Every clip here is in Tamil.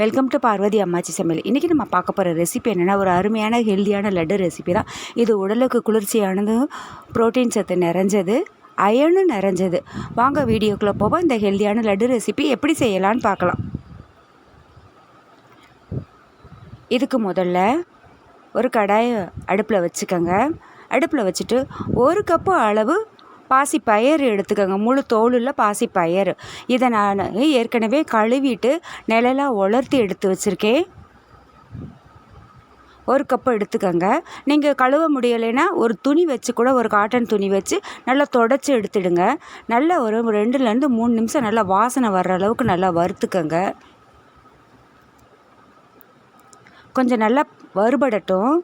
வெல்கம் டு பார்வதி அம்மாச்சி சமையல் இன்றைக்கி நம்ம பார்க்க போகிற ரெசிபி என்னென்னா ஒரு அருமையான ஹெல்தியான லட்டு ரெசிபி தான். இது உடலுக்கு குளிர்ச்சியானதும் ப்ரோட்டீன் சத்து நிறைஞ்சது அயனும் நிறைஞ்சது. வாங்க வீடியோக்குள்ளே போவோம். இந்த ஹெல்தியான லட்டு ரெசிபி எப்படி செய்யலான்னு பார்க்கலாம். இதுக்கு முதல்ல ஒரு கடாயை அடுப்பில் வச்சுக்கோங்க. அடுப்பில் வச்சுட்டு ஒரு கப்பு அளவு பாசி பயிர் எடுத்துக்கோங்க. முழு தோலுள்ள பாசி பயிர் இதை நான் ஏற்கனவே கழுவிட்டு நிழலாக உலர்த்தி எடுத்து வச்சுருக்கேன். ஒரு கப்பு எடுத்துக்கோங்க. நீங்கள் கழுவ முடியலைன்னா ஒரு துணி வச்சு கூட ஒரு காட்டன் துணி வச்சு நல்லா தொடச்சி எடுத்துடுங்க. நல்லா ஒரு ரெண்டுலேருந்து மூணு நிமிஷம் நல்லா வாசனை வர்ற அளவுக்கு நல்லா வறுத்துக்கோங்க. கொஞ்சம் நல்லா வறுபடட்டும்.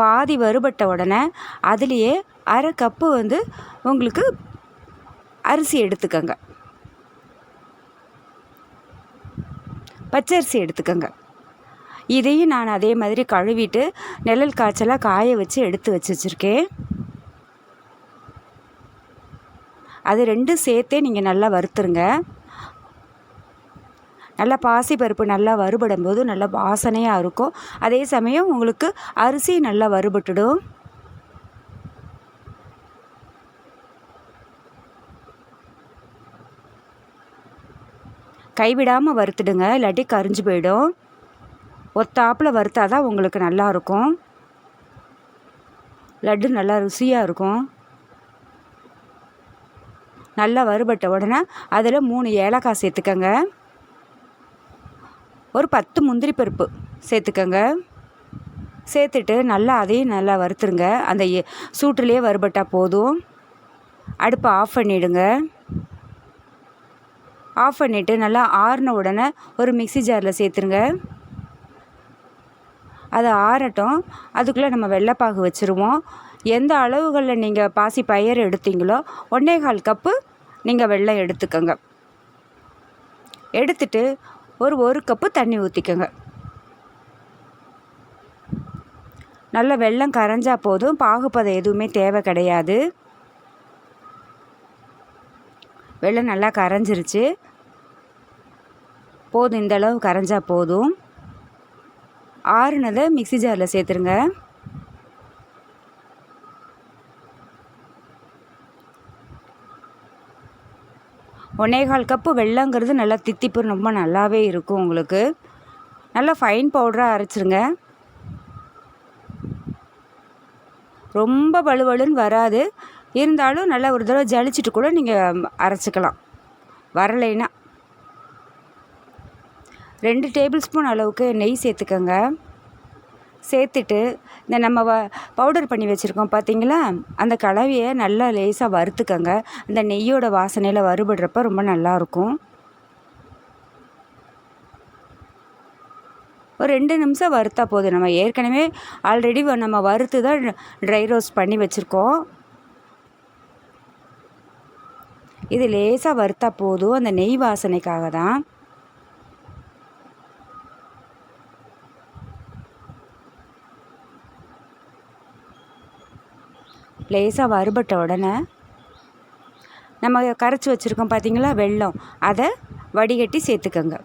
பாதி வறுபட்ட உடனே அதுலேயே அரை கப்பு வந்து உங்களுக்கு அரிசி எடுத்துக்கங்க. பச்சரிசி எடுத்துக்கோங்க. இதையும் நான் அதே மாதிரி கழுவிட்டு நிழல் காய்ச்சலாக காய வச்சு எடுத்து வச்சு வச்சுருக்கேன். அது ரெண்டும் சேர்த்தே நீங்கள் நல்லா வறுத்துருங்க. நல்லா பாசி பருப்பு நல்லா வறுபடும் போது நல்லா வாசனையாக இருக்கும். அதே சமயம் உங்களுக்கு அரிசி நல்லா வறுபட்டுடும். கைவிடாமல் வறுத்துடுங்க. இல்லாட்டி கரிஞ்சு போயிடும். ஒத்தாப்பில் வறுத்தா தான் உங்களுக்கு நல்லாயிருக்கும் லட்டு நல்லா ருசியாக இருக்கும். நல்லா வறுபட்ட உடனே அதில் மூணு ஏலக்காய் சேர்த்துக்கங்க. ஒரு பத்து முந்திரி பருப்பு சேர்த்துக்கங்க. சேர்த்துட்டு நல்லா அதையும் நல்லா வறுத்துருங்க. அந்த சூட்டுலேயே வறுபட்டால் போதும். அடுப்பை ஆஃப் பண்ணிவிடுங்க ஆஃப் பண்ணிவிட்டு நல்லா ஆறின உடனே ஒரு மிக்சி ஜாரில் சேர்த்துருங்க. அது ஆறட்டும். அதுக்குள்ளே நம்ம வெள்ளைப்பாகு வச்சுருவோம். எந்த அளவுகளில் நீங்கள் பாசி பயிர் எடுத்தீங்களோ ஒன்றே கால் கப்பு நீங்கள் வெள்ளம் எடுத்துக்கோங்க. எடுத்துட்டு ஒரு ஒரு கப்பு தண்ணி ஊற்றிக்கோங்க நல்ல வெள்ளம் கரைஞ்சா போதும். பாகுப்பதம் எதுவுமே தேவை கிடையாது. வெள்ளம் நல்லா கரைஞ்சிருச்சு. போதும் இந்த அளவு கரைஞ்சா போதும். ஆறுனதை மிக்சி ஜாரில் சேர்த்துருங்க. ஒன்னேகால் கப்பு வெள்ளங்கிறது நல்லா தித்திப்பு ரொம்ப நல்லாவே இருக்கும் உங்களுக்கு. நல்லா ஃபைன் பவுடராக அரைச்சிருங்க. ரொம்ப வலுவலுன்னு வராது. இருந்தாலும் நல்லா ஒரு தடவை ஜலிச்சுட்டு கூட நீங்கள் அரைச்சிக்கலாம். வரலைன்னா. ரெண்டு டேபிள் ஸ்பூன் அளவுக்கு நெய் சேர்த்துக்கோங்க. சேர்த்துட்டு இந்த நம்ம வ பவுடர் பண்ணி வச்சுருக்கோம் பார்த்தீங்களா அந்த கலவையை நல்லா லேசாக வறுத்துக்கோங்க. அந்த நெய்யோட வாசனையில் வறுபடுறப்ப ரொம்ப நல்லாயிருக்கும் ஒரு ரெண்டு நிமிஷம் வறுத்தா போதும். நம்ம ஏற்கனவே ஆல்ரெடி நம்ம வறுத்து தான் ட்ரை ரோஸ்ட் பண்ணி வச்சுருக்கோம். இது லேசாக வறுத்தா போதும். அந்த நெய் வாசனைக்காக தான். லேசாக வறுபட்ட உடனே நம்ம கரைச்சி வச்சுருக்கோம் பார்த்தீங்களா வெல்லம். அதை வடிகட்டி சேர்த்துக்கோங்க.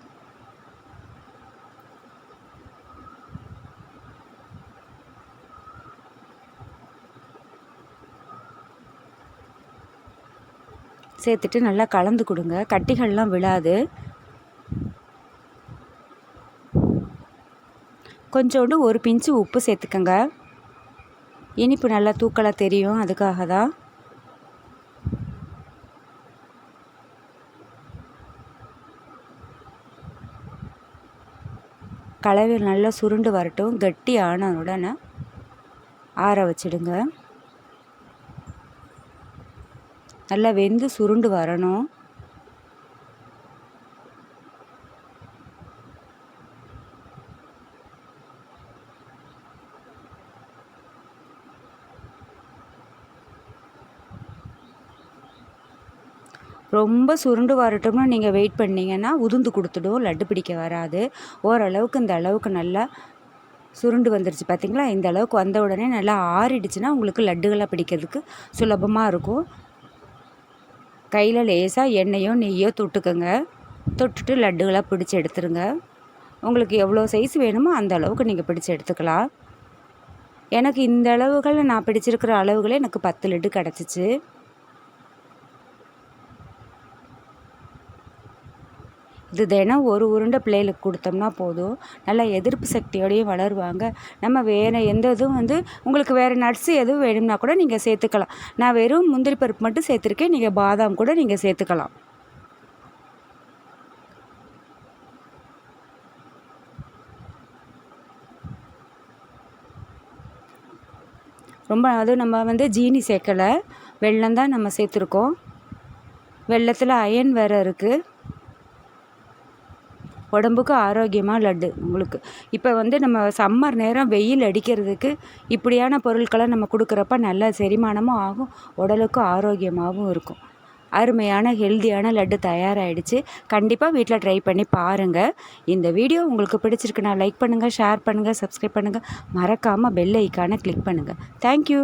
சேர்த்துட்டு நல்லா கலந்து கொடுங்க. கட்டிகள்லாம் விழாது. கொஞ்சோண்டு ஒரு பிஞ்சு உப்பு சேர்த்துக்கங்க. இனிப்பு நல்லா தூக்கலாக தெரியும் அதுக்காக தான் கலவையில் நல்லா சுருண்டு வரட்டும் கட்டி ஆன உடனே ஆற வச்சிடுங்க. நல்லா வெந்து சுருண்டு வரணும். ரொம்ப சுருண்டு வரட்டும்னு நீங்கள் வெயிட் பண்ணிங்கன்னா உதுந்து கொடுத்துடும் லட்டு பிடிக்க வராது. ஓரளவுக்கு இந்த அளவுக்கு நல்லா சுருண்டு வந்துருச்சு. பார்த்தீங்களா இந்த அளவுக்கு வந்த உடனே நல்லா ஆறிடுச்சுன்னா உங்களுக்கு லட்டுகளாக பிடிக்கிறதுக்கு சுலபமாக இருக்கும். கையில் லேசாக எண்ணெயோ நெய்யோ தொட்டுக்கோங்க. தொட்டுட்டு லட்டுகளாக பிடிச்சி எடுத்துருங்க. உங்களுக்கு எவ்வளோ சைஸ் வேணுமோ அந்த அளவுக்கு நீங்கள் பிடிச்சி எடுத்துக்கலாம். எனக்கு இந்த அளவுகளில் நான் பிடிச்சிருக்கிற அளவுகளே எனக்கு பத்து லட்டு கிடச்சிச்சு. இது தினம் ஒரு உருண்டை பிள்ளைகளுக்கு கொடுத்தோம்னா போதும். நல்லா எதிர்ப்பு சக்தியோடையும் வளருவாங்க. நம்ம வேறு எந்த இதுவும் வந்து உங்களுக்கு வேறு நட்ஸு எதுவும் வேணும்னா கூட நீங்கள் சேர்த்துக்கலாம். நான் வெறும் முந்திரி பருப்பு மட்டும் சேர்த்துருக்கேன். நீங்கள் பாதாம் கூட நீங்கள் சேர்த்துக்கலாம். ரொம்ப அதுவும் நம்ம வந்து ஜீனி சேர்க்கலை. வெல்லம் தான் நம்ம சேர்த்துருக்கோம். வெள்ளத்தில் அயன் வேறு இருக்குது உடம்புக்கு ஆரோக்கியமாக லட்டு உங்களுக்கு. இப்போ வந்து நம்ம சம்மர் நேரம் வெயில் அடிக்கிறதுக்கு இப்படியான பொருட்களை நம்ம கொடுக்குறப்ப நல்ல செரிமானமும் ஆகும் உடலுக்கும் ஆரோக்கியமாகவும் இருக்கும். அருமையான ஹெல்த்தியான லட்டு தயாராகிடுச்சு கண்டிப்பாக வீட்டில் ட்ரை பண்ணி பாருங்கள் இந்த வீடியோ உங்களுக்கு பிடிச்சிருக்குன்னா லைக் பண்ணுங்கள் ஷேர் பண்ணுங்கள் சப்ஸ்கிரைப் பண்ணுங்கள் மறக்காமல் பெல் ஐக்கானை கிளிக் பண்ணுங்கள் தேங்க்யூ